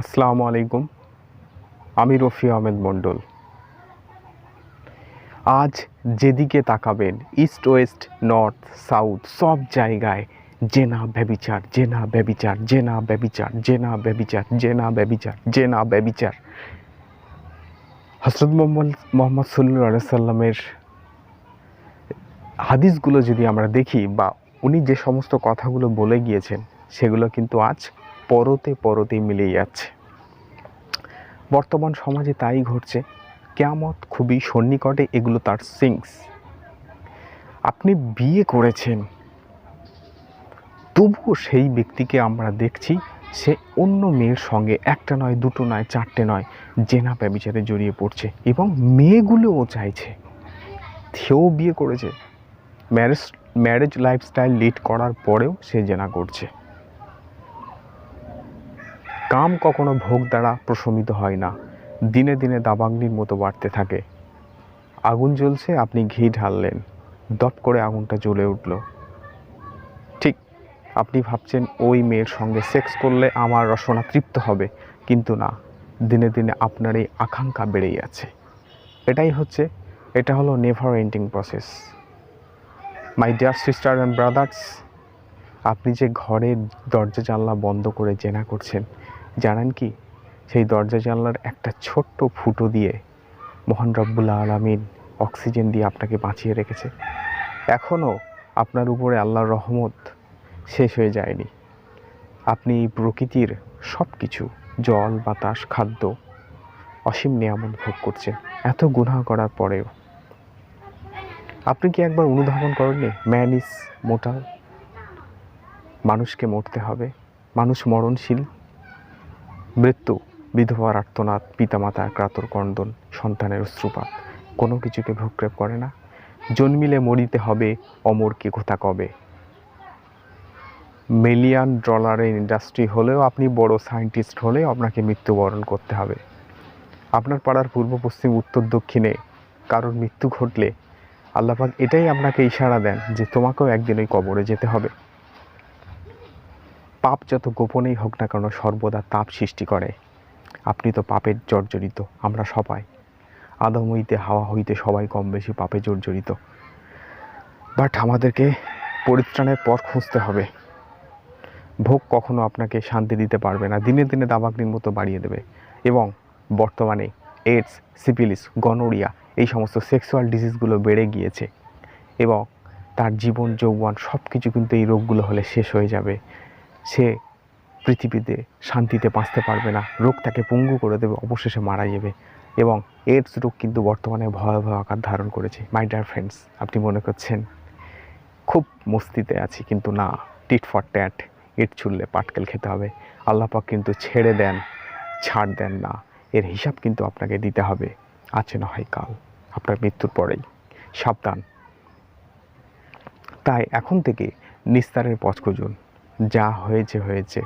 আসসালামু আলাইকুম। আমি রফি আহমেদ মণ্ডল। আজ যেদিকে তাকাবেন, ইস্ট ওয়েস্ট, নর্থ, সাউথ, সব জায়গায় জেনা ব্যবিচার জেনা ব্যবিচার জেনা ব্যবিচার জেনা ব্যবিচার জেনা ব্যবিচার জেনা ব্যবিচার। হসরত মোহাম্মদ মোহাম্মদ সাল্লু সাল্লামের হাদিসগুলো যদি আমরা দেখি বা উনি যে সমস্ত কথাগুলো বলে গিয়েছেন, সেগুলো কিন্তু আজ পরতে পরতে মিলে যাচ্ছে। বর্তমান সমাজে তাই ঘটছে, কেয়ামত খুবই সন্নিকটে এগুলো তার সিংস আপনি বিয়ে করেছেন, তবুও সেই ব্যক্তিকে আমরা দেখছি, সে অন্য মেয়ের সঙ্গে একটা নয়, দুটো নয়, চারটে নয়, জেনা ব্যবিচারে জড়িয়ে পড়ছে এবং মেয়েগুলোও চাইছে সেও বিয়ে করেছে। ম্যারেজ ম্যারেজ লাইফস্টাইল লিড করার পরেও সে জেনা করছে। কাম কখনো ভোগ দ্বারা প্রশমিত হয় না। দিনে দিনে দাবাগ্নির মতো বাড়তে থাকে। আগুন জ্বলছে, আপনি ঘি ঢাললেন। দপ করে আগুনটা জ্বলে উঠল। ঠিক, আপনি ভাবছেন ওই মেয়ের সঙ্গে সেক্স করলে আমার রসনা তৃপ্ত হবে, কিন্তু না। দিনে দিনে আপনার এই আকাঙ্ক্ষা বেড়েই আছে। এটাই হচ্ছে, এটা হলো never ending process my dear sister and brothers আপনি যে ঘরের দরজা জানলা বন্ধ করে জেনা করছেন জানেন কি? সেই দরজা জানলার একটা ছোট্ট ফুটো দিয়ে মহান রব্বুল্লা আলমিন অক্সিজেন দিয়ে আপনাকে বাঁচিয়ে রেখেছে। এখনও আপনার উপরে আল্লাহর রহমত শেষ হয়ে যায়নি। আপনি প্রকৃতির সব কিছু জল, বাতাস, খাদ্য অসীম নিয়ামত ভোগ করছেন। এত গুনাহ করার পরেও। আপনি কি একবার অনুধাবন করেননি? Man is mortal. মানুষকে মরতে হবে। মানুষ মরণশীল। মৃত্যু, বিধবার আর্তনাদ, পিতামাতার ক্রাতর কন্দন, সন্তানের অশ্রুপাত, কোনো কিছুকে ভ্রুক্ষেপ করে না। জন্মিলে মরিতে হবে অমরকে কোথা কবে? মিলিয়ন ডলারের ইন্ডাস্ট্রি হলেও আপনি বড় সায়েন্টিস্ট হলেও আপনাকে মৃত্যুবরণ করতে হবে। আপনার পাড়ার পূর্ব, পশ্চিম, উত্তর, দক্ষিণে কারোর মৃত্যু ঘটলে আল্লাপাক এটাই আপনাকে ইশারা দেন যে তোমাকেও একদিন ওই কবরে যেতে হবে। পাপ যত গোপনেই হোক না কেন সর্বদা তাপ সৃষ্টি করে। আপনি তো পাপের জর্জরিত, আমরা সবাই। আদম হইতে হাওয়া হইতে সবাই কম বেশি পাপে জর্জরিত। বাট আমাদেরকে পরিত্রাণের পর খুঁজতে হবে। ভোগ কখনো আপনাকে শান্তি দিতে পারবে না। দিনে দিনে দাবাগ্নির মতো বাড়িয়ে দেবে। এবং বর্তমানে এইডস সিপিলিস গনোরিয়া এই সমস্ত সেক্সুয়াল ডিজিজগুলো বেড়ে গিয়েছে। এবং তার জীবন, যৌবন সব কিছু কিন্তু এই রোগগুলো হলে শেষ হয়ে যাবে। সে পৃথিবীতে শান্তিতে বাঁচতে পারবে না। রোগ তাকে পঙ্গু করে দেবে, অবশেষে মারা যাবে। এবং এইডস রোগ কিন্তু বর্তমানে ভয়াবহ আকার ধারণ করেছে। মাই ডিয়ার ফ্রেন্ডস আপনি মনে করছেন, খুব মস্তিতে আছি, কিন্তু না টিট ফর ট্যাট ইট ছুললে পাটকেল খেতে হবে। আল্লাপাক কিন্তু ছেড়ে দেন, ছাড় দেন না। এর হিসাব কিন্তু আপনাকে দিতে হবে। আছে না হয় কাল, আপনার মৃত্যুর পরেই। সাবধান। তাই এখন থেকে নিস্তারের পথ খুঁজুন। যা হয়েছে হয়েছে।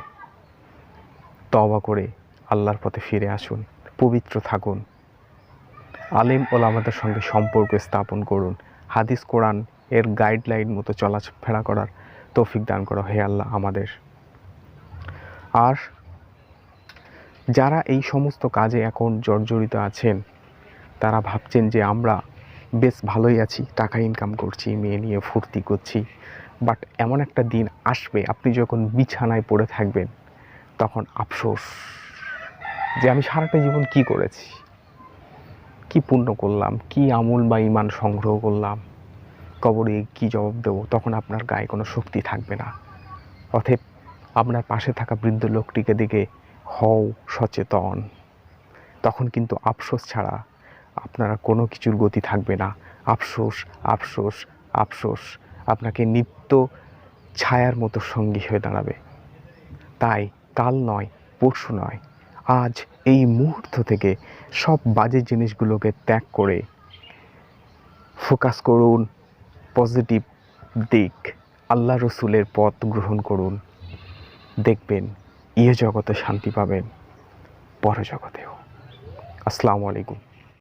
তবা করে আল্লাহর পথে ফিরে আসুন, পবিত্র থাকুন। আলিম ওলামাদের সঙ্গে সম্পর্ক স্থাপন করুন। হাদিস, কোরআন এর গাইডলাইন মতো চলাফেরা করার তৌফিক দান করো হে আল্লাহ আমাদের। আর যারা এই সমস্ত কাজে এখন জর্জরিত আছেন, তারা ভাবছেন যে আমরা বেশ ভালোই আছি, টাকা ইনকাম করছি, মেয়ে নিয়ে ফুর্তি করছি। বাট এমন একটা দিন আসবে, আপনি যখন বিছানায় পড়ে থাকবেন, তখন আফসোস যে আমি সারাটা জীবন কি করেছি? কি পূর্ণ করলাম? কি আমূল বা ইমান সংগ্রহ করলাম? কবরে কি জবাব দেবো? তখন আপনার গায়ে কোনো শক্তি থাকবে না। অথব আপনার পাশে থাকা বৃদ্ধ লোকটিকে দেখে হও সচেতন। তখন কিন্তু আফসোস ছাড়া আপনারা কোনো কিছুর গতি থাকবে না। আফসোস আফসোস আফসোস। আপনাকে নিত্য ছায়ার মতো সঙ্গী হয়ে দাঁড়াবে। তাই কাল নয়, পরশু নয়, আজ এই মুহূর্ত থেকে সব বাজে জিনিসগুলোকে ত্যাগ করে ফোকাস করুন, পজিটিভ দিক আল্লাহ রসুলের পথ গ্রহণ করুন। দেখবেন ইয়ে জগতে শান্তি পাবেন পর জগতেও আসসালামু আলাইকুম।